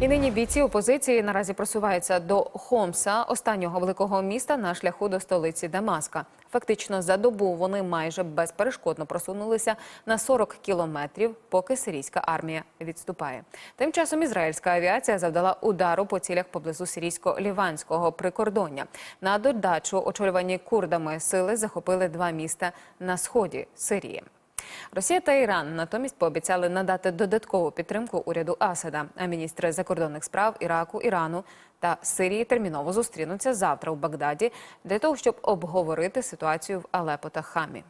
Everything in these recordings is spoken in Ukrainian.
І нині бійці опозиції наразі просуваються до Хомса, останнього великого міста на шляху до столиці Дамаска. Фактично за добу вони майже безперешкодно просунулися на 40 кілометрів, поки сирійська армія відступає. Тим часом ізраїльська авіація завдала удару по цілях поблизу сирійсько-ліванського прикордоння. На додачу очолювані курдами сили захопили два міста на сході Сирії. Росія та Іран натомість пообіцяли надати додаткову підтримку уряду Асада. А міністри закордонних справ Іраку, Ірану та Сирії терміново зустрінуться завтра у Багдаді для того, щоб обговорити ситуацію в Алепо та Хамі.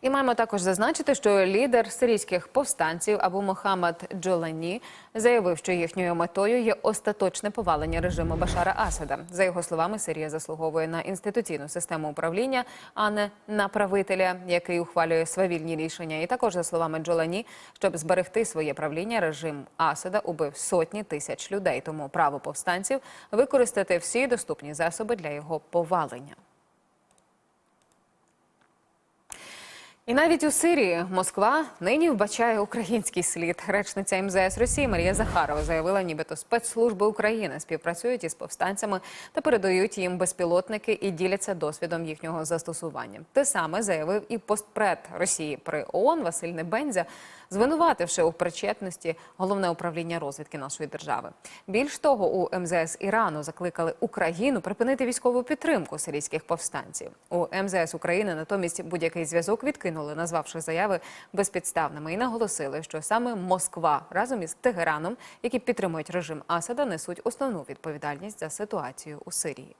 І маємо також зазначити, що лідер сирійських повстанців Абу Мохаммад Джолані заявив, що їхньою метою є остаточне повалення режиму Башара Асада. За його словами, Сирія заслуговує на інституційну систему управління, а не на правителя, який ухвалює свавільні рішення. І також за словами Джолані, щоб зберегти своє правління, режим Асада убив сотні тисяч людей. Тому право повстанців використати всі доступні засоби для його повалення. І навіть у Сирії Москва нині вбачає український слід. Речниця МЗС Росії Марія Захарова заявила, нібито спецслужби України співпрацюють із повстанцями та передають їм безпілотники і діляться досвідом їхнього застосування. Те саме заявив і постпред Росії при ООН Василь Небензя, звинувативши у причетності головне управління розвідки нашої держави. Більш того, у МЗС Ірану закликали Україну припинити військову підтримку сирійських повстанців. У МЗС України натомість будь-який зв'язок відкинули, назвавши заяви безпідставними, і наголосили, що саме Москва разом із Тегераном, які підтримують режим Асада, несуть основну відповідальність за ситуацію у Сирії.